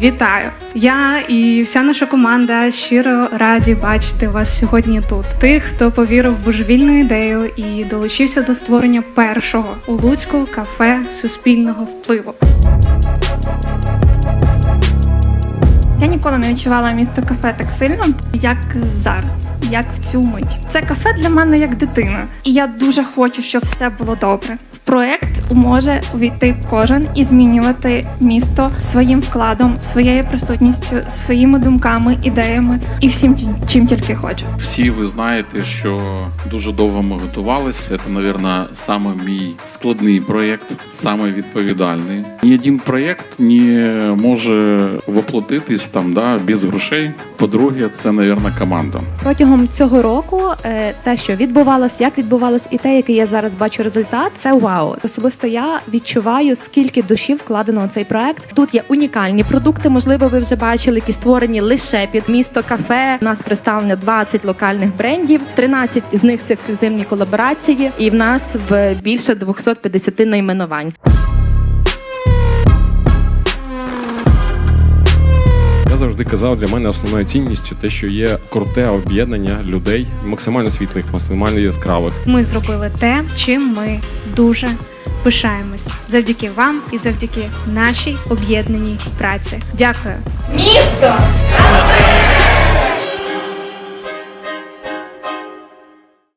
Вітаю! Я і вся наша команда щиро раді бачити вас сьогодні тут. Тих, хто повірив в божевільну ідею і долучився до створення першого у Луцьку кафе суспільного впливу. Я ніколи не відчувала місто кафе так сильно, як зараз, як в цю мить. Це кафе для мене як дитина, і я дуже хочу, щоб все було добре. В проект може увійти кожен і змінювати місто своїм вкладом, своєю присутністю, своїми думками, ідеями і всім, чим тільки хоче. Всі ви знаєте, що дуже довго ми готувалися. Це, мабуть, саме мій складний проєкт, саме відповідальний. Ні один проєкт не може воплотитись там да, без грошей. По-друге, це, мабуть, команда. Протягом цього року е, те, що відбувалось, як відбувалось, і те, який я зараз бачу результат, це вау. Особисто я відчуваю, скільки душі вкладено у цей проект. Тут є унікальні продукти. Можливо, ви вже бачили, які створені лише під місто кафе. У нас представлено 20 локальних брендів, 13 з них це ексклюзивні колаборації, і в нас в більше 250 найменувань. Я завжди казав, для мене основною цінністю те, що є круте об'єднання людей, максимально світлих, максимально яскравих. Ми зробили те, чим ми дуже пишаємось. Завдяки вам і завдяки нашій об'єднаній праці. Дякую. Місто!